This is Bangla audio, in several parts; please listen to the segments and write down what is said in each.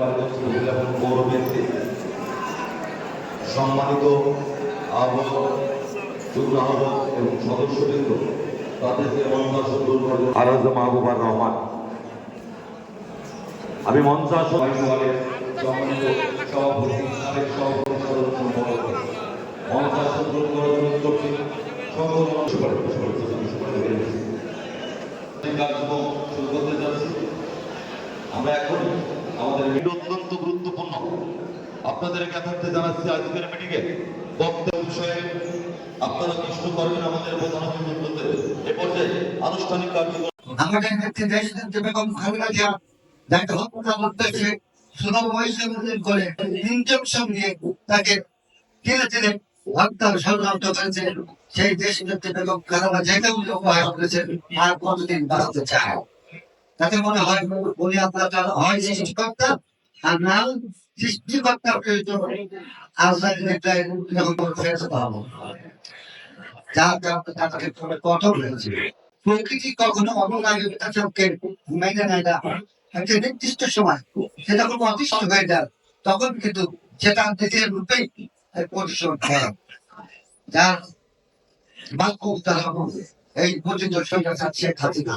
বাংলাদেশ গৌরবেন্দ্রী সম্মানিত আহ্বায়ক যুগ্ম আহ্বায়ক এবং সদস্যবৃন্দ তাদেরকে মঞ্চাস দূর করে আরাজ মাহবুবার রহমান। আমি মঞ্চাস সম্মানিত সভাপতি সাবেক সভাপতি সদস্য মহোদয় দূর করে অনুরোধ করছি সংগঠন করে কার্যক্রম আমরা এখন আমাদের অত্যন্ত গুরুত্বপূর্ণ। আপনাদের জ্ঞাতার্থে জানাচ্ছি আজকের মিটিংয়ে বক্তব্য বিষয়ে আপনারা কৃষ্ণ করবেন আমাদের প্রধান এ পর্যায়ে আনুষ্ঠানিক কার্যক্রম আমাদের নেত্রী দেশনেত্রী বেগম খালেদা সেই জিয়াকে আর কতদিন চায়? তাতে মনে হয় উনি আপনার হয় সৃষ্টিকর্তা আর প্রয়োজন যার তাকে কঠোর হয়েছে। প্রকৃতি কখনো নেয় না। একটা নির্দিষ্ট সময় সে যখন অতিষ্ঠ হয়ে যায়, তখন কিন্তু সেটা দ্বিতীয় রূপেই পরিশোধ হয়। যার বাক্য উদাহরণ এই পর্যন্ত সরকার চাচ্ছে খাতি না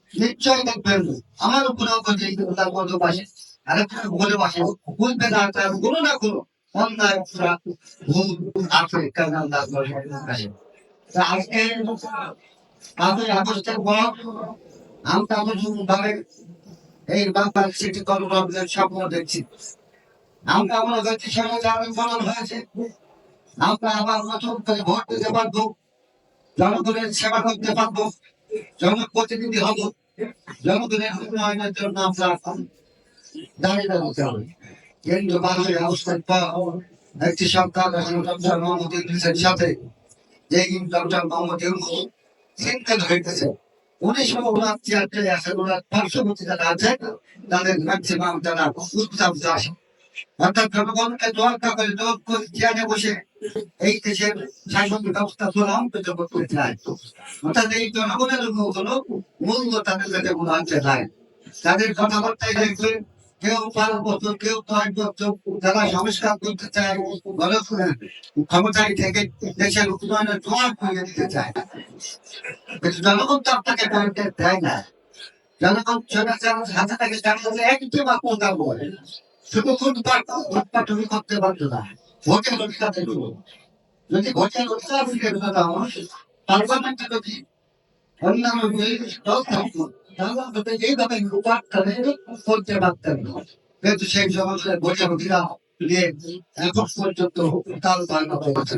নিশ্চয় দেখবেন আমার উপরেও কদম আসে আরেকটা বসে। বুঝবে না তার কোনো না কোনো ভুল আছে আজকে এই সিটি দেখছি। আমরা আমরা আবার নতুন করে ভোট দিতে পারব, জনগণের সেবা করতে পারব, জনপ্রতিনিধি হব। জনগণের উন্নয়নের জন্য আমরা দাঁড়িয়ে দাঁড়াতে হবে কিন্তু বাংলায় অবস্থান একটি সরকার ডক্টর মোহাম্মদ ইউনুসের সাথে। যে ডক্টর মোহাম্মদ ইউনুস। চিন্তা হইতেছে উনিশশো আসেন ওনার পার্শ্ববর্তী যারা আছে, তাদের ম্যাক্সিমাম তারা উত্তাপ আসে অর্থাৎ জনগণকে দোয়াক্কা করে দোয়াক করে চেয়ারে বসে এই দেশের শাসন ব্যবস্থা চূড়ান্ত করতে চায় অর্থাৎ এই জনগণের কোনো মূল্য তাদের কাছে কোনো আনতে নাই তাদের কথাবার্তায় দেখবে কেউ পাঁচ বছর কেউ পাঁচ বছর যারা সংস্কার করতে চায় বলে ক্ষমতায় থেকে দেশের উন্নয়নের জোয়ার করিয়ে দিতে চায় কিন্তু জনগণ তো আপনাকে দেয় না। জনগণ সদাচার হাতে থাকে জানাতে একটি বা কোনটা বলে। শুধু ফুটপাত তুমি করতে পারছ না। ভোটের অধিকার দেবো যদি ভোটের অধিকার দিতে মানুষ পার্লামেন্টে যদি অন্যান্য দল থাকতো করে করতে সেই সমস্যায় ভোটের অধিকার নিয়ে এখন পর্যন্ত বাড়না হয়েছে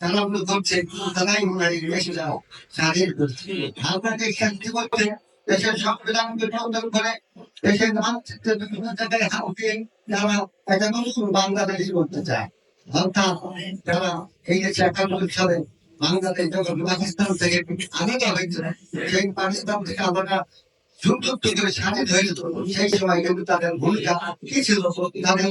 তারা মনে করছে যাও স্বাধীন করছে আপনাকে শান্তি করতে দেশের করে দেশের মানচিত্রে বিভিন্ন নতুন বাংলাদেশ করতে চায় অর্থাৎ এই দেশে একানব্বই সালে বাংলাদেশ যখন পাকিস্তান থেকে আলাদা হয়েছিল সেই পাকিস্তান থেকে আমরা যুদ্ধ করে স্বাধীন হয়েছিল সেই সময় কিন্তু তাদের ভূমিকা কি ছিল? তাদের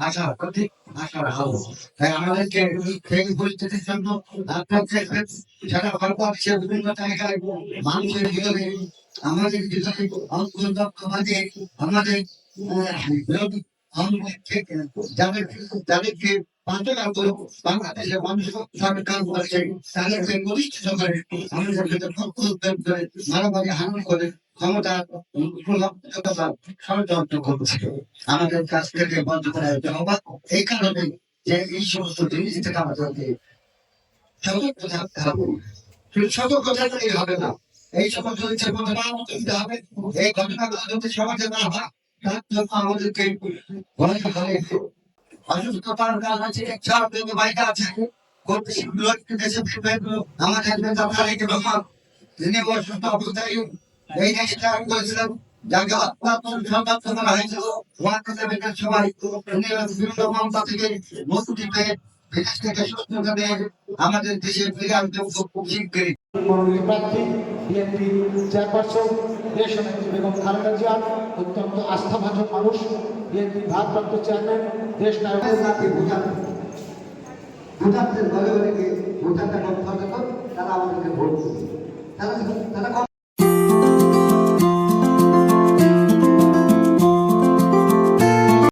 আশার প্রতি আশার হাল তাই আমাদেরকে পরিস্থিতির জন্য ভারতবর্ষের বিভিন্ন জায়গায় মানুষের ভিতরে আমাদের ভিতরে আমাদের যাদের যাদেরকে মানুষ তাদেরকে মারামারি করে আমাদের কাছ থেকে বন্ধ এই কারণে যে এই সমস্ত জিনিস থেকে আমাদেরকে সতর্ক থাকতে হবে। সতর্ক হবে না, এই দিতে হবে। এই ঘটনাগুলো যদি সমাজে না হয় আমাদেরকে আছে অসুস্থ অবস্থায় এই দেশটা করেছিলেন যাকে অত্যাচার সমাপ্ত করা হয়েছিল ওয়াকাতে বেকার সবাই। বিভিন্ন মমতা থেকে মুক্তি পেয়ে বিদেশ থেকে সুস্থতা দিয়ে আমাদের দেশে ফিরে আসতে খুব শীঘ্রই মনোনীত প্রার্থী বিএনপি চেয়ারপারসন দেশ বেগম খালেদা জিয়া অত্যন্ত আস্থাভাজন মানুষ বিএনপি ভারপ্রাপ্ত চেয়ারম্যান দেশ নায়ক। ঘরে ঘরে কম তারা আমাদেরকে ভোট তারা তারা